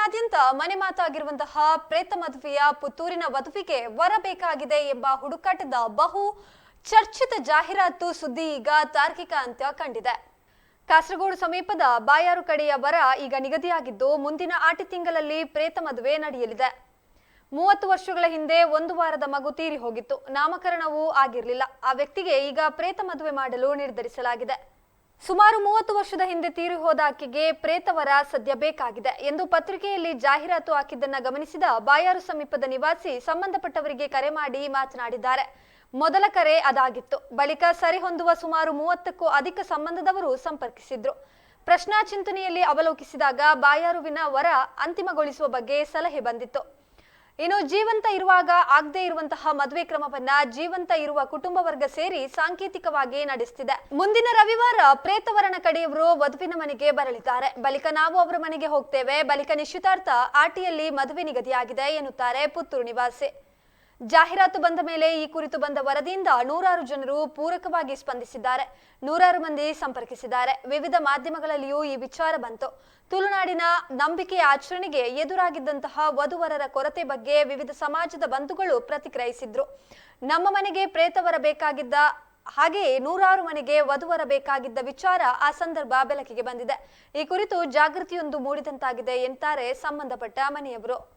ನಾಡಿನಾದ್ಯಂತ ಮನೆ ಮಾತಾಗಿರುವಂತಹ ಪ್ರೇತ ಮದುವೆಯ ಪುತ್ತೂರಿನ ವಧುವಿಗೆ ವರ ಬೇಕಾಗಿದೆ ಎಂಬ ಹುಡುಕಾಟದ ಬಹು ಚರ್ಚಿತ ಜಾಹೀರಾತು ಸುದ್ದಿ ಈಗ ತಾರ್ಕಿಕ ಅಂತ್ಯ ಕಂಡಿದೆ. ಕಾಸರಗೋಡು ಸಮೀಪದ ಬಾಯಾರು ಕಡೆಯ ವರ ಈಗ ನಿಗದಿಯಾಗಿದ್ದು ಮುಂದಿನ ಆಟಿ ತಿಂಗಳಲ್ಲಿ ಪ್ರೇತ ಮದುವೆ ನಡೆಯಲಿದೆ. ಮೂವತ್ತು ವರ್ಷಗಳ ಹಿಂದೆ ಒಂದು ವಾರದ ಮಗು ತೀರಿ ಹೋಗಿತ್ತು. ನಾಮಕರಣವೂ ಆಗಿರಲಿಲ್ಲ. ಆ ವ್ಯಕ್ತಿಗೆ ಈಗ ಪ್ರೇತ ಮದುವೆ ಮಾಡಲು ನಿರ್ಧರಿಸಲಾಗಿದೆ. ಸುಮಾರು ಮೂವತ್ತು ವರ್ಷದ ಹಿಂದೆ ತೀರಿ ಹೋದ ಆಕೆಗೆ ಪ್ರೇತವರ ಸದ್ಯ ಬೇಕಾಗಿದೆ ಎಂದು ಪತ್ರಿಕೆಯಲ್ಲಿ ಜಾಹೀರಾತು ಹಾಕಿದ್ದನ್ನ ಗಮನಿಸಿದ ಬಾಯಾರು ಸಮೀಪದ ನಿವಾಸಿ ಸಂಬಂಧಪಟ್ಟವರಿಗೆ ಕರೆ ಮಾಡಿ ಮಾತನಾಡಿದ್ದಾರೆ. ಮೊದಲ ಕರೆ ಅದಾಗಿತ್ತು. ಬಳಿಕ ಸರಿಹೊಂದುವ ಸುಮಾರು ಮೂವತ್ತಕ್ಕೂ ಅಧಿಕ ಸಂಬಂಧದವರು ಸಂಪರ್ಕಿಸಿದ್ರು. ಪ್ರಶ್ನಾ ಚಿಂತನೆಯಲ್ಲಿ ಅವಲೋಕಿಸಿದಾಗ ಬಾಯಾರುವಿನ ವರ ಅಂತಿಮಗೊಳಿಸುವ ಬಗ್ಗೆ ಸಲಹೆ ಬಂದಿತ್ತು. ಇನ್ನು ಜೀವಂತ ಇರುವಾಗ ಆಗದೇ ಇರುವಂತಹ ಮದುವೆ ಕ್ರಮವನ್ನ ಜೀವಂತ ಇರುವ ಕುಟುಂಬ ವರ್ಗ ಸೇರಿ ಸಾಂಕೇತಿಕವಾಗಿ ನಡೆಸ್ತಿದೆ. ಮುಂದಿನ ರವಿವಾರ ಪ್ರೇತವರನ ಕಡೆಯವರು ವಧುವಿನ ಮನೆಗೆ ಬರಲಿದ್ದಾರೆ. ಬಳಿಕ ನಾವು ಅವರ ಮನೆಗೆ ಹೋಗ್ತೇವೆ. ಬಳಿಕ ನಿಶ್ಚಿತಾರ್ಥ ಆಟಿಯಲ್ಲಿ ಮದುವೆ ನಿಗದಿಯಾಗಿದೆ ಎನ್ನುತ್ತಾರೆ ಪುತ್ತೂರು ನಿವಾಸಿ. ಜಾಹೀರಾತು ಬಂದ ಮೇಲೆ ಈ ಕುರಿತು ಬಂದ ವರದಿಯಿಂದ ನೂರಾರು ಜನರು ಪೂರಕವಾಗಿ ಸ್ಪಂದಿಸಿದ್ದಾರೆ. ನೂರಾರು ಮಂದಿ ಸಂಪರ್ಕಿಸಿದ್ದಾರೆ. ವಿವಿಧ ಮಾಧ್ಯಮಗಳಲ್ಲಿಯೂ ಈ ವಿಚಾರ ಬಂತು. ತುಳುನಾಡಿನ ನಂಬಿಕೆ ಆಚರಣೆಗೆ ಎದುರಾಗಿದ್ದಂತಹ ವಧುವರರ ಕೊರತೆ ಬಗ್ಗೆ ವಿವಿಧ ಸಮಾಜದ ಬಂಧುಗಳು ಪ್ರತಿಕ್ರಿಯಿಸಿದ್ರು. ನಮ್ಮ ಮನೆಗೆ ಪ್ರೇತವರ ಬೇಕಾಗಿದ್ದ ಹಾಗೆಯೇ ನೂರಾರು ಮನೆಗೆ ವಧುವರ ಬೇಕಾಗಿದ್ದ ವಿಚಾರ ಆ ಸಂದರ್ಭ ಬೆಳಕಿಗೆ ಬಂದಿದೆ. ಈ ಕುರಿತು ಜಾಗೃತಿಯೊಂದು ಮೂಡಿದಂತಾಗಿದೆ ಎಂತಾರೆ ಸಂಬಂಧಪಟ್ಟ ಮನೆಯವರು.